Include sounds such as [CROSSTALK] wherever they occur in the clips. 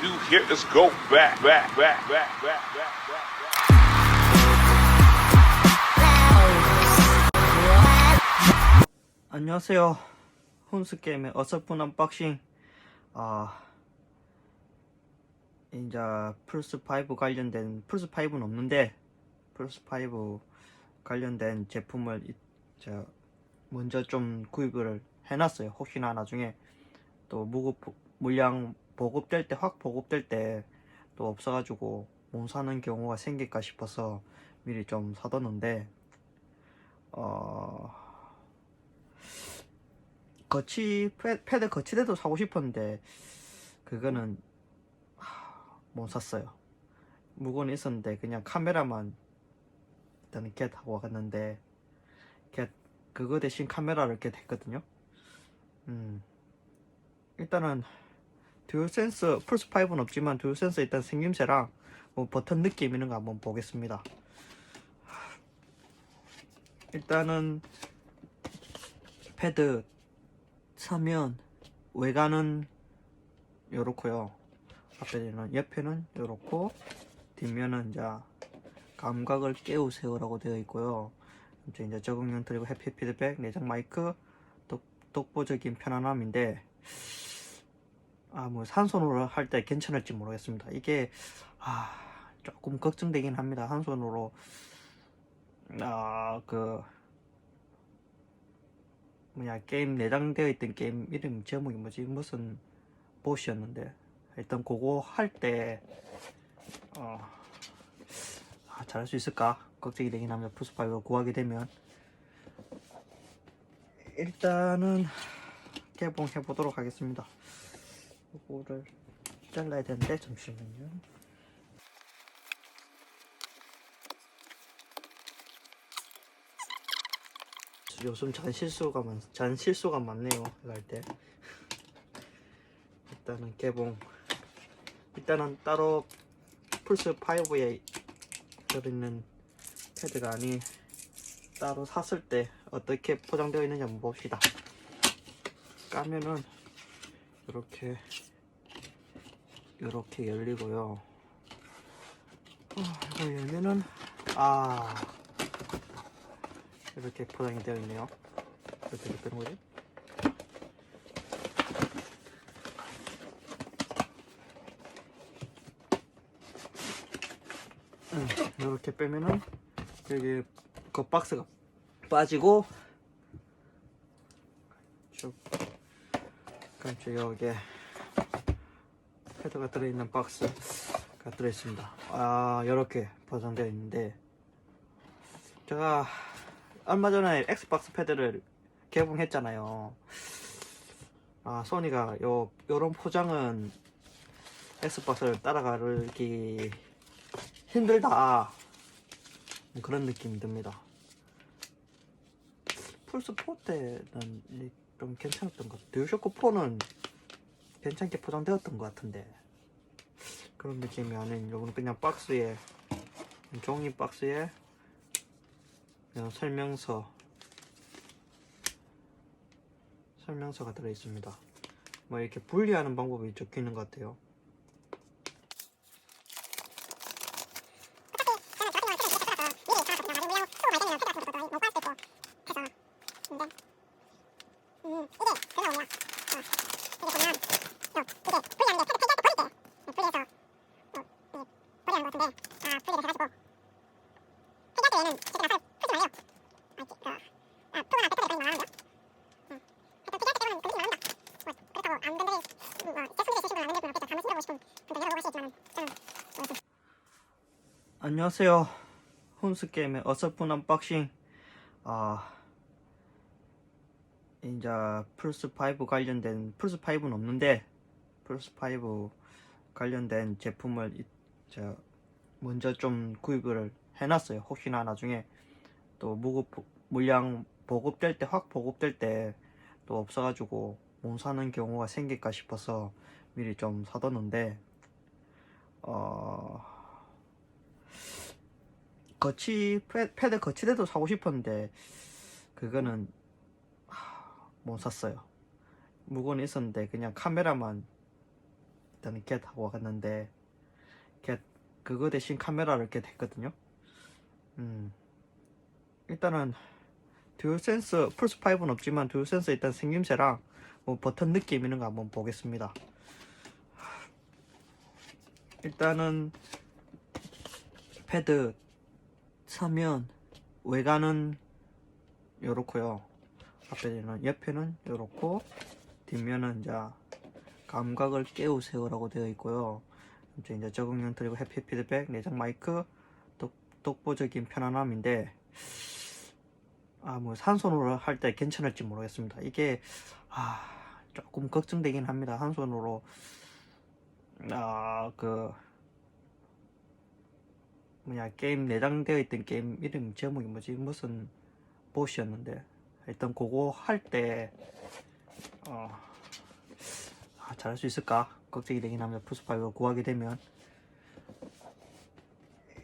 do here is go back, back, back, back, back, back, back. 안녕하세요. 혼스 게임의 어설픈 언박싱. 아 이제 플스 5 관련된 플스 5는 없는데 플스 5 관련된 제품을 이- 저 먼저 좀 구입을 해놨어요. 혹시나 나중에 또 무급 물량 보급될 때 확 보급될 때 또 없어가지고 못 사는 경우가 생길까 싶어서 미리 좀 사뒀는데 어. 거치 패- 패드 거치대도 사고 싶었는데 그거는 하, 못 샀어요. 무거운 있었는데 그냥 카메라만 일단은 겟 하고 갔는데 겟 그거 대신 카메라를 겟 했거든요. 음 일단은 듀얼센스 플스 5는 없지만 듀얼센스 일단 생김새랑 뭐 버튼 느낌 이런 거 한번 보겠습니다. 일단은 패드 사면 외관은 요렇고요 앞에는 옆에는 요렇고 뒷면은 이제 감각을 깨우세요라고 되어 있고요 이제 적응형 드리고 해피 피드백 내장 마이크 독, 독보적인 편안함인데 아 뭐 산손으로 할 때 괜찮을지 모르겠습니다. 이게 아 조금 걱정되긴 합니다. 한 손으로. 아 그 뭐냐 게임 내장되어 있던 게임 이름 제목이 뭐지? 무슨 보시였는데. 일단 그거 할 때 어, 아, 잘할 수 있을까? 걱정이 되긴 합니다. 플스5로 구하게 되면. 일단은 개봉해 보도록 하겠습니다 이거를 잘라야 되는데 잠시만요 요즘 잔실수가 많, 잔실수가 많네요 할 때. [LAUGHS] 일단은 개봉. 일단은 따로 플스 5에 들어있는 패드가 아닌 따로 샀을 때 어떻게 포장되어 있는지 한번 봅시다. 까면은 이렇게 이렇게 열리고요. 어, 이거 열면은 아. 이렇게 포장이 되어 있네요. 어떻게 끄는 거지? 음, 이렇게 빼면은 여기 그 박스가 빠지고 쭉 간쪽 여기에 헤더가 들어있는 박스가 들어있습니다. 아 이렇게 포장되어 있는데 제가 얼마 전에 엑스박스 패드를 개봉했잖아요. 아, 소니가 요, 요런 포장은 엑스박스를 따라가기 힘들다. 그런 느낌이 듭니다. 플스4 때는 이 좀 괜찮았던 것 같아요. 듀쇼크 4는 괜찮게 포장되었던 것 같은데. 그런 느낌이 아닌, 요거는 그냥 박스에, 종이 박스에 그냥 설명서 설명서가 들어 있습니다. 뭐 이렇게 분리하는 방법이 적혀 있는 것 같아요. 안녕하세요. 혼스 게임의 어설픈 언박싱. 아 이제 플스 5 관련된 플스 5는 없는데 플스 5 관련된 제품을 이- 저 먼저 좀 구입을 해놨어요. 혹시나 나중에 또 무급 물량 보급될 때 확 보급될 때 또 없어가지고 못 사는 경우가 생길까 싶어서 미리 좀 사뒀는데 어. 거치 패, 패드 거치대도 사고 싶었는데 그거는 하, 못 샀어요. 무거운 있었는데 그냥 카메라만 일단 겟하고 갔는데 겟 그거 대신 카메라를 겟 했거든요. 음 일단은 듀얼센스 플스 5는 없지만 듀얼센스 일단 생김새랑 뭐 버튼 느낌 이런 거 한번 보겠습니다. 일단은 패드 서면 외관은 요렇고요. 앞에는 옆에는 요렇고 뒷면은 이제 감각을 깨우세요라고 되어 있고요. 이제 적응형 드리고 해피 피드백, 내장 마이크, 독, 독보적인 편안함인데 아 뭐 산손으로 할 때 괜찮을지 모르겠습니다. 이게 아 조금 걱정되긴 합니다. 한 손으로 아그 뭐냐 게임 내장되어 있던 게임 이름 제목이 뭐지 무슨 보시였는데 일단 그거 할때 어, 아, 잘할 수 있을까 걱정이 되긴 합니다. 플스5를 구하게 되면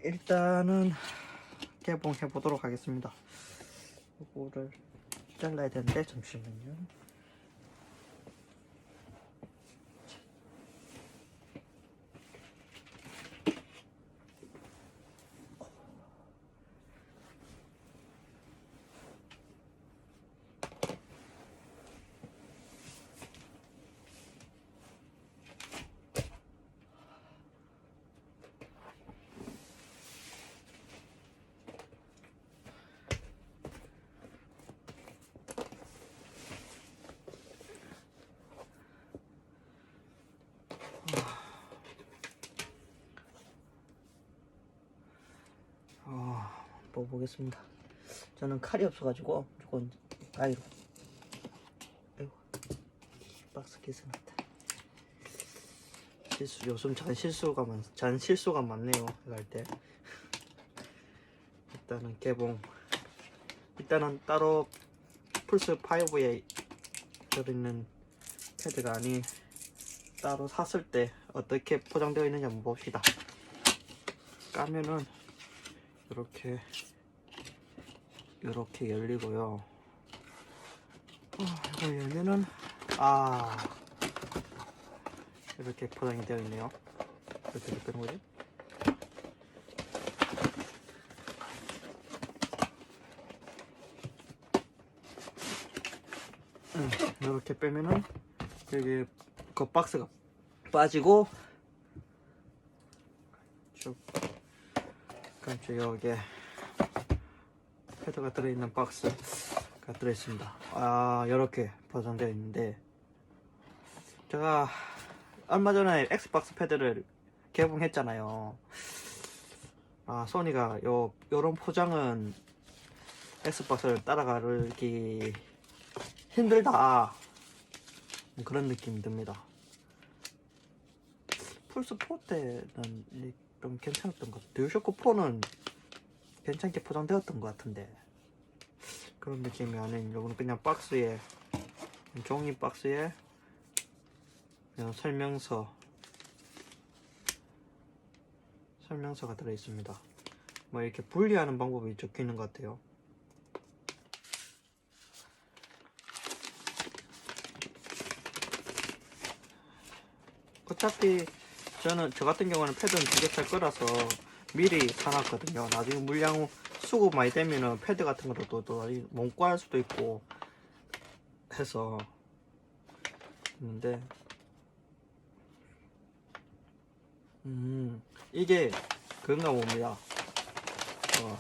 일단은 개봉해 보도록 하겠습니다. 이거를 잘라야 되는데 잠시만요. 보겠습니다. 저는 칼이 없어가지고 무조건 가위로. 아이고, 박스 개선났다. 실수 요즘 잔 실수가 많, 잔 실수가 많네요. 이거 할 때. 일단은 개봉. 일단은 따로 플스 5에 들어있는 패드가 아닌 따로 샀을 때 어떻게 포장되어 있는지 한번 봅시다. 까면은 이렇게 이렇게 열리고요. 어, 이거 열면은 아 이렇게 포장이 되어 있네요. 어떻게 되는 거지? 음, 이렇게 빼면은 여기 그 박스가 빠지고 쭉 그렇죠 여기에 패드가 들어있는 박스가 들어있습니다. 아 이렇게 포장되어 있는데 제가 얼마 전에 엑스박스 패드를 개봉했잖아요. 아 소니가 요 요런 포장은 엑스박스를 따라가기 힘들다. 그런 느낌이 듭니다. 플스4 때는 이- 좀 괜찮았던 것 같아요. 듀얼쇼크 4는 괜찮게 포장되었던 것 같은데 그런 느낌이 아닌 요거는 그냥 박스에 종이 박스에 그냥 설명서 설명서가 들어있습니다. 뭐 이렇게 분리하는 방법이 적혀 있는 것 같아요. 어차피 저는 저 같은 경우는 패드는 두 개 살 거라서 미리 사놨거든요. 나중에 물량 수급 많이 되면은 패드 같은 거로도 또 몸과할 수도 있고 해서 있는데 음 이게 그런가 봅니다. 어,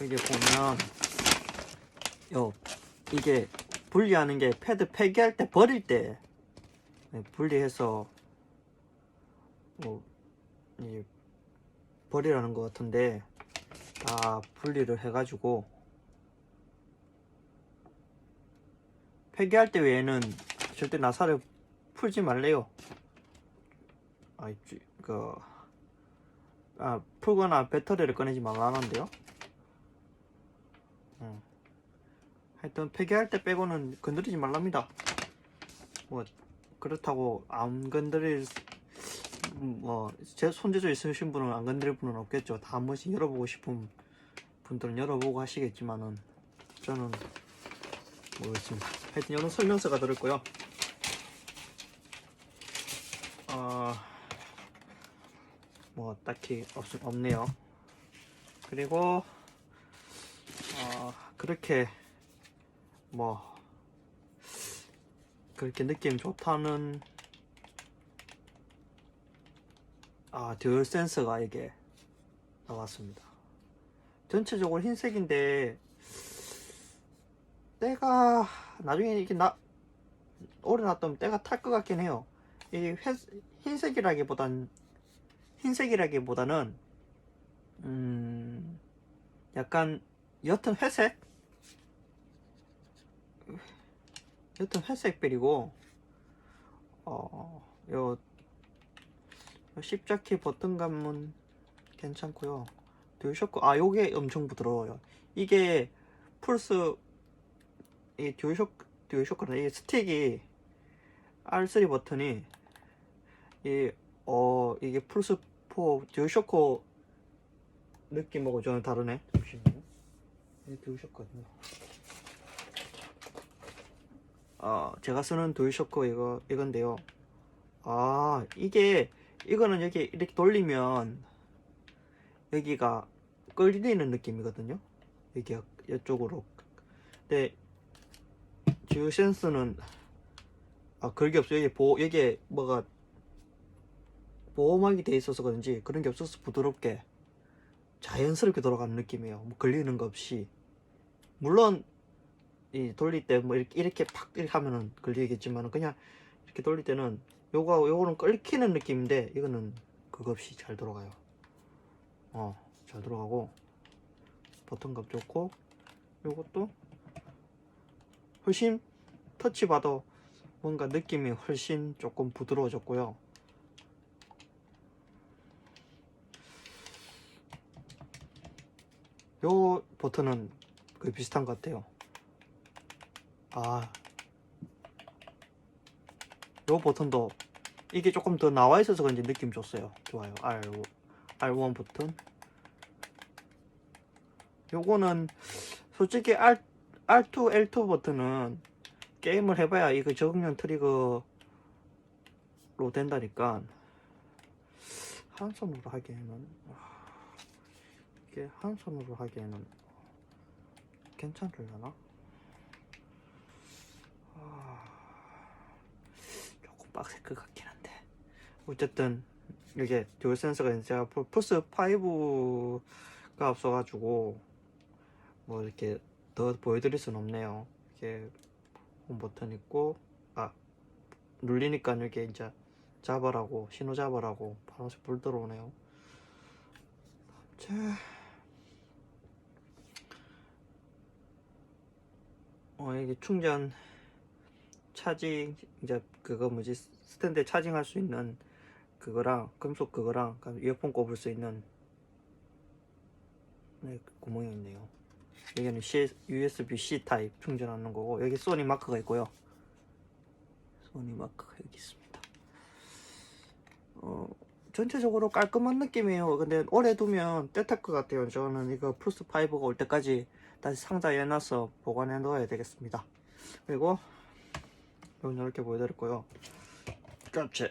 이게 보면 요 이게 분리하는 게 패드 폐기할 때 버릴 때 네, 분리해서 뭐 이, 버리라는 것 같은데 다 분리를 해가지고 폐기할 때 외에는 절대 나사를 풀지 말래요. 아, 그, 아, 풀거나 배터리를 꺼내지 말라는데요. 음. 하여튼 폐기할 때 빼고는 건드리지 말랍니다. 뭐 그렇다고 안 건드릴 음, 뭐제 손재주 있으신 분은 안 건드릴 분은 없겠죠. 다 한 번씩 열어보고 싶은 분들은 열어보고 하시겠지만은 저는 모르겠습니다. 하여튼 이런 설명서가 들었고요. 어, 뭐 딱히 없, 없네요. 그리고 어, 그렇게 뭐 그렇게 느낌 좋다는 아 듀얼 센서가 이게 나왔습니다. 전체적으로 흰색인데 때가 나중에 이게 나 오래 놨다면 때가 탈 것 같긴 해요. 이 회, 흰색이라기보단 흰색이라기보다는 음 약간 옅은 회색 옅은 회색별이고 어요 요 십자키 버튼감은 괜찮고요. 듀얼쇼크 아 요게 엄청 부드러워요. 이게 플스 이 듀얼쇼크 듀얼쇼크는 이 스틱이 R3 버튼이 이 어 이게 플스 4 듀얼쇼크 느낌하고 저는 다르네. 잠시만요. 이게 듀얼쇼크거든요. 아 제가 쓰는 듀얼쇼크 이거 이건데요. 아 이게 이거는 여기 이렇게 돌리면 여기가 끌리는 느낌이거든요. 여기 이쪽으로. 근데 듀 센스는 아 그런 게 없어요. 여기 보 여기에 뭐가 보호막이 돼 있어서 그런지 그런 게 없어서 부드럽게 자연스럽게 돌아가는 느낌이에요. 뭐 걸리는 거 없이. 물론 이 돌릴 때 뭐 이렇게 이렇게 팍 이렇게 하면은 걸리겠지만 그냥 이렇게 돌릴 때는 요거 요거는 끓기는 느낌인데 이거는 그거 없이 잘 돌아가요. 어, 잘 돌아가고 버튼감 좋고 요것도 훨씬 터치 봐도 뭔가 느낌이 훨씬 조금 부드러워졌고요. 요 버튼은 거의 비슷한 것 같아요. 아, 요 버튼도 이게 조금 더 나와 있어서 그런지 느낌 줬어요. 좋아요. R R1 버튼. 요거는 솔직히 R R2, L2 버튼은 게임을 해봐야 이거 적응형 트리거로 된다니까 한 손으로 하기에는 이게 한 손으로 하기에는 괜찮으려나? 아, 조금 빡셀 것 같긴 한데 어쨌든 이게 듀얼 센서가 제가 플- 플스 5가 없어가지고 뭐 이렇게 더 보여드릴 순 없네요. 이게 홈 버튼 있고 아 눌리니까 여기 이제 잡아라고 신호 잡아라고 파란색 불 들어오네요. 자. 어 이게 충전 차징 이제 그거 뭐지 스탠드 차징할 수 있는 그거랑 금속 그거랑 이어폰 꼽을 수 있는 네, 구멍이 있네요. 여기는 USB-C 타입 충전하는 거고 여기 소니 마크가 있고요. 소니 마크가 여기 있습니다. 어, 전체적으로 깔끔한 느낌이에요. 근데 오래 두면 떼탈 것 같아요. 저는 이거 플스 5가 올 때까지 다시 상자에 놔서 보관해 놓아야 되겠습니다. 그리고 이건 이렇게 보여드릴 거요. 깜짝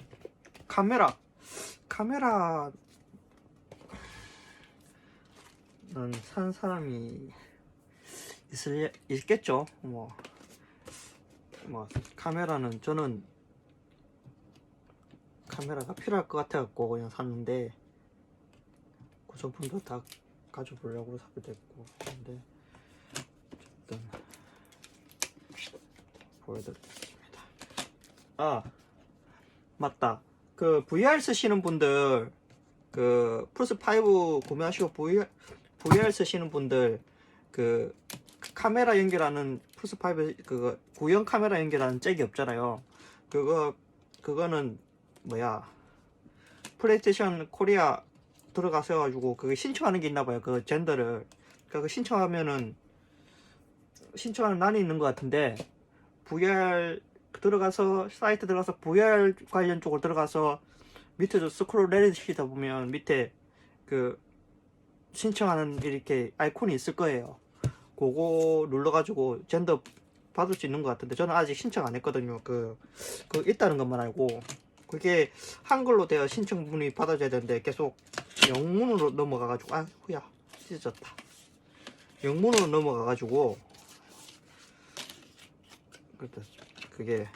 카메라 카메라는 산 사람이 있을 있겠죠. 뭐, 뭐 카메라는 저는 카메라가 필요할 것 같아갖고 그냥 샀는데 구성품도 다 가져보려고 사게 됐고 근데 어쨌든 보여드리겠습니다. 아 맞다. 그 VR 쓰시는 분들 그 플스 5 구매하시고 VR VR 쓰시는 분들 그 카메라 연결하는 플스 5 그거 구형 카메라 연결하는 잭이 없잖아요. 그거 그거는 뭐야 플레이스테이션 코리아 들어가서 가지고 그거 신청하는 게 있나 봐요. 그 젠더를 그거 신청하면은 신청하는 난이 있는 것 같은데 VR 들어가서 사이트 들어가서 VR 관련 쪽으로 들어가서 밑에 저 스크롤 내리시다 보면 밑에 그 신청하는 이렇게 아이콘이 있을 거예요. 그거 눌러가지고 젠더 받을 수 있는 것 같은데 저는 아직 신청 안 했거든요. 그, 그 있다는 것만 알고 그게 한글로 되어 신청문이 받아져야 되는데 계속 영문으로 넘어가가지고 아 후야 찢어졌다 영문으로 넘어가가지고 그때 그게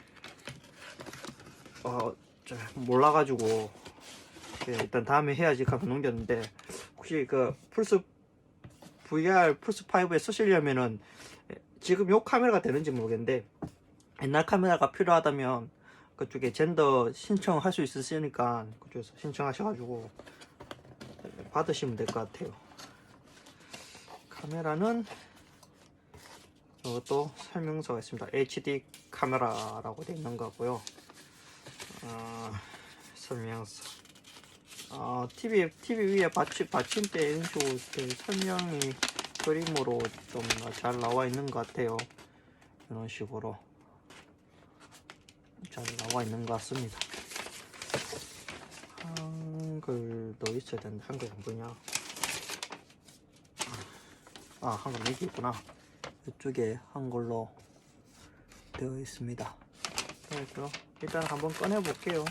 어 저, 몰라가지고 그게 일단 다음에 해야지 하고 넘겼는데 혹시 그 플스 VR 플스 5에 쓰시려면은 지금 요 카메라가 되는지 모르겠는데 옛날 카메라가 필요하다면 그쪽에 젠더 신청할 수 있으시니까 그쪽에서 신청하셔가지고 받으시면 될 것 같아요. 카메라는 이것도 설명서가 있습니다. HD 카메라라고 되어 있는 거고요. 어, 설명서. 어, TV TV 위에 받침 받침대 이런 식으로 이렇게 설명이 그림으로 좀 잘 나와 있는 것 같아요. 이런 식으로. 잘 나와 있는 것 같습니다. 한글도 있어야 되는데 한글 안 보냐? 아 한글 여기 있구나. 이쪽에 한글로 되어 있습니다. 그래서 일단 한번 꺼내 볼게요.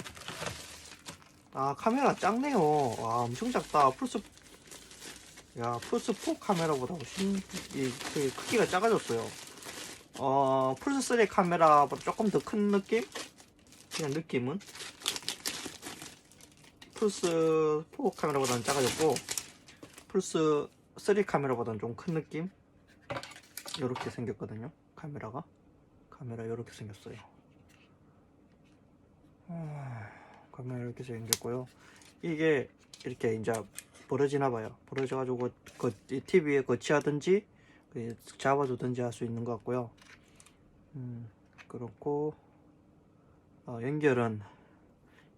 아 카메라 작네요. 와 엄청 작다. 플스 야 플스 4 카메라보다 훨씬 이, 그 크기가 작아졌어요. 어 플스 3 카메라보다 조금 더 큰 느낌? 그냥 느낌은 플스 4 카메라보다는 작아졌고 플스 3 카메라보다는 좀 큰 느낌? 이렇게 생겼거든요. 카메라가. 카메라 이렇게 생겼어요. 아, 카메라 이렇게 생겼고요. 이게 이렇게 이제 벌어지나 봐요. 벌어져 가지고 그 TV에 거치하든지 그 잡아두든지 할 수 있는 것 같고요. 음 그렇고 어, 연결은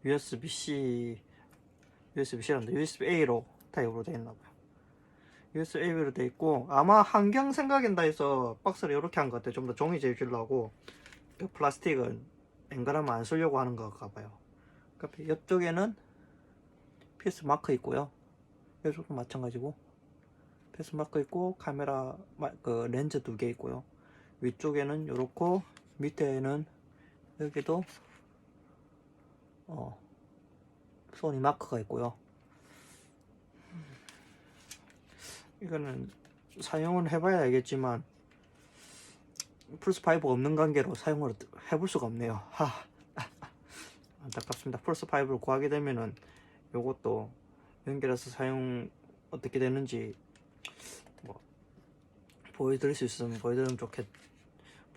USB-C, USB-C란다. USB-A로 타입으로 되어 있나 봐요. USB-A로 되어 있고, 아마 환경 생각인다 해서 박스를 이렇게 한 것 같아요. 좀 더 종이 재주려고. 그 플라스틱은 앵간하면 안 쓰려고 하는 것 같아요. 그 옆쪽에는 PS 마크 있고요. 이쪽도 마찬가지고. PS 마크 있고, 카메라, 마- 그 렌즈 두 개 있고요. 위쪽에는 이렇고, 밑에는 여기도 어, 소니 마크가 있고요. 이거는 사용을 해봐야 알겠지만 플스 5 없는 관계로 사용을 해볼 수가 없네요. 하, [LAUGHS] 안타깝습니다. 플스 5를 구하게 되면은 요것도 연결해서 사용 어떻게 되는지 뭐 보여드릴 수 있으면 보여드리면 좋겠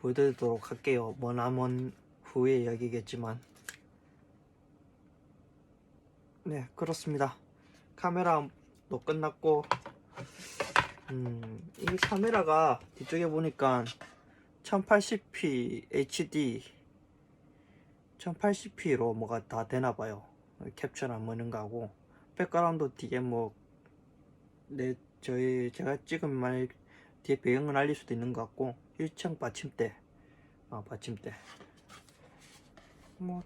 보여드리도록 할게요. 머나먼 후의 이야기겠지만. 네, 그렇습니다. 카메라도 끝났고, 음, 이 카메라가 뒤쪽에 보니까 1080p HD, 1080p로 뭐가 다 되나봐요. 캡처를 안 먹는 거하고, 백그라운드 뒤에 뭐, 내, 저희, 제가 찍으면 만약 뒤에 배경을 날릴 수도 있는 것 같고, 1층 받침대, 아, 받침대. 뭐,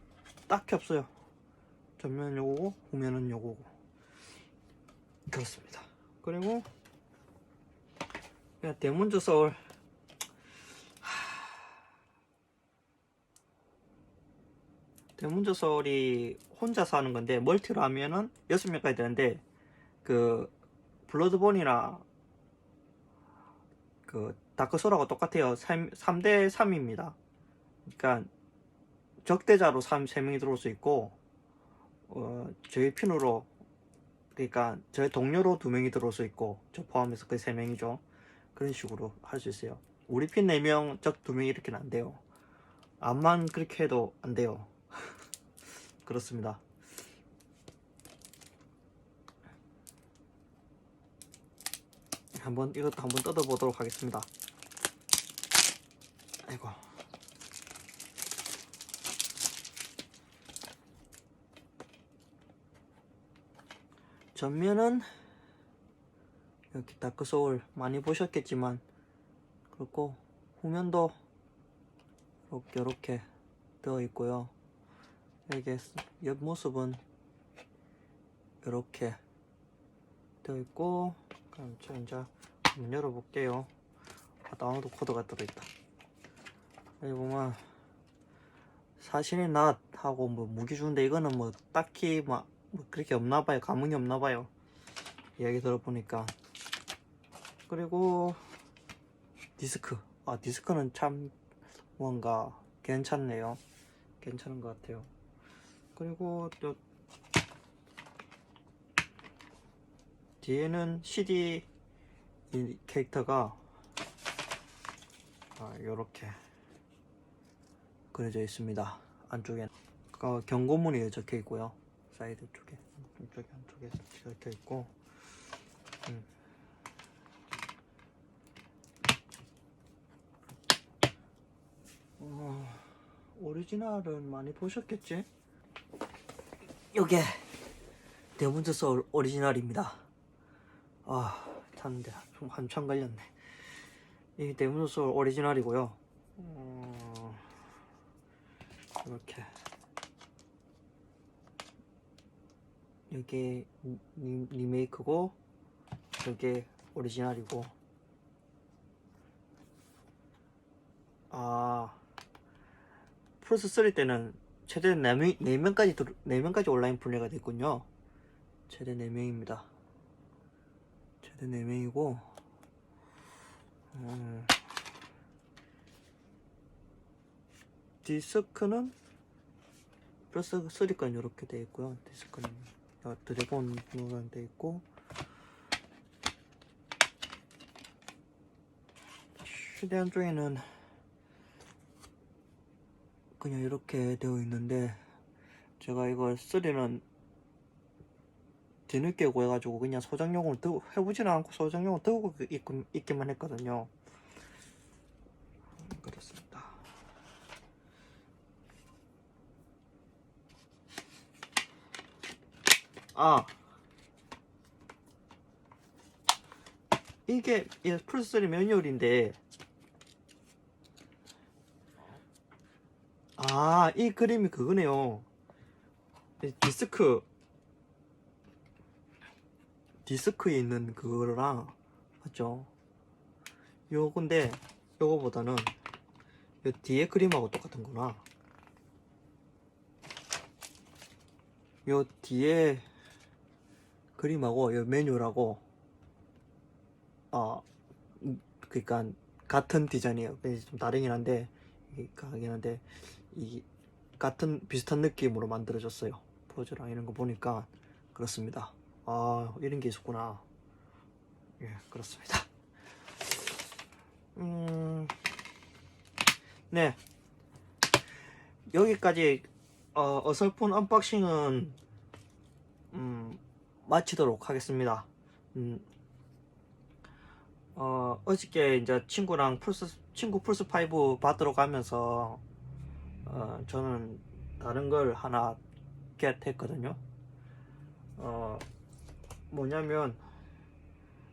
딱히 없어요. 전면 요거고 후면은 요거고 그렇습니다 그리고 그냥 대문조 서울. 대문조 서울이 혼자 사는 건데 멀티로 하면은 여섯 명까지 되는데 그 블러드본이나 그 다크소라가 똑같아요. 3, 3대 3입니다. 그러니까 적대자로 3, 3명이 들어올 수 있고 어, 저희 핀으로 그러니까 저희 동료로 두 명이 들어올 수 있고 저 포함해서 그 세 명이죠. 그런 식으로 할 수 있어요. 우리 핀 4명 적 두명 이렇게는 안 돼요. 암만 그렇게 해도 안 돼요. [LAUGHS] 그렇습니다. 한번 이것도 한번 뜯어보도록 하겠습니다. 아이고 전면은 이렇게 다크 소울 많이 보셨겠지만 그렇고 후면도 이렇게 이렇게 되어 있고요. 여기 옆모습은 이렇게 되어 있고 그럼 저 이제 한번 열어볼게요. 아, 다운로드 코드가 들어있다. 여기 보면 사실은 낫 하고 뭐 무기 주는데 이거는 뭐 딱히 뭐, 뭐 그렇게 없나 봐요. 감흥이 없나 봐요. 이야기 들어보니까. 그리고 디스크. 아 디스크는 참 뭔가 괜찮네요. 괜찮은 것 같아요. 그리고 또 뒤에는 CD 이 캐릭터가 아, 이렇게 그려져 있습니다. 안쪽에 어, 경고문이 적혀 있고요. 사이드 쪽에 이쪽에 안쪽에 적혀 있고 음. 어, 오리지널은 많이 보셨겠지? 요게 소울 오리지널입니다. 아, 찾는데 좀 한참 걸렸네. 이게 소울 오리지널이고요. 어, 이렇게 이게 리, 리메이크고 이게 오리지널이고 아 플스 3 때는 최대 4명, 4명까지, 4명까지 온라인 플레이가 됐군요. 최대 4명입니다. 최대 4명이고, 음, 디스크는 플스 3까지 이렇게 돼 있고요. 디스크는 어, 드래곤으로 돼 있고, 휴대한 쪽에는 그냥 이렇게 되어 있는데 제가 이걸 쓰리는 뒤늦게 구해가지고 그냥 소장용을 드, 해보지는 않고 소장용을 들고 있, 있기만 했거든요 그렇습니다 아 이게 이 플스3 매뉴얼인데 아, 이 그림이 그거네요. 이 디스크, 디스크에 있는 그거랑, 맞죠? 요건데, 요거보다는, 요 뒤에 그림하고 똑같은구나. 요 뒤에 그림하고, 요 메뉴라고, 아, 음, 그니까, 같은 디자인이에요. 좀 다르긴 한데, 가긴 한데, 이 같은 비슷한 느낌으로 만들어졌어요. 포즈랑 이런 거 보니까 그렇습니다. 아 이런 게 있었구나. 예 그렇습니다. 음, 네 여기까지 어, 어설픈 언박싱은 음, 마치도록 하겠습니다. 음, 어, 어저께 이제 친구랑 플스 친구 플스 5 받으러 가면서 어, 저는 다른 걸 하나 겟했거든요. 어, 뭐냐면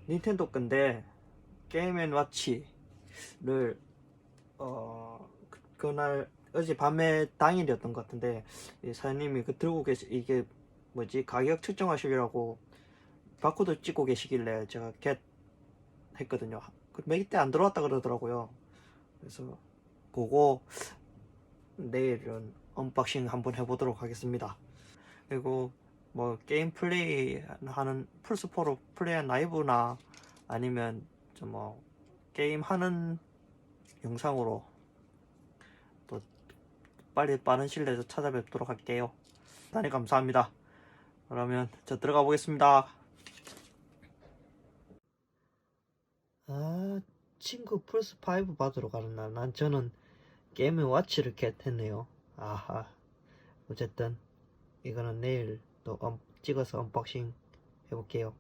닌텐도 건데 게임 앤 와치를 어, 그- 그날 어제 밤에 당일이었던 것 같은데 이 사장님이 그 들고 계시 이게 뭐지 가격 측정하시려고 바코드 찍고 계시길래 제가 겟 했거든요. 그몇대 안 들어왔다 그러더라고요. 그래서 그거 내일은 언박싱 한번 해보도록 하겠습니다. 그리고 뭐 게임 플레이 하는 플스4로 플레이한 라이브나 아니면 좀 뭐 게임 하는 영상으로 또 빨리 빠른 시일 내에 찾아뵙도록 할게요. 대단히 감사합니다. 그러면 저 들어가 보겠습니다. 아 친구 플스 5 받으러 가는 날 난 저는 게임 와치를 겟했네요. 아하. 어쨌든 이거는 내일 또 언- 찍어서 언박싱 해볼게요.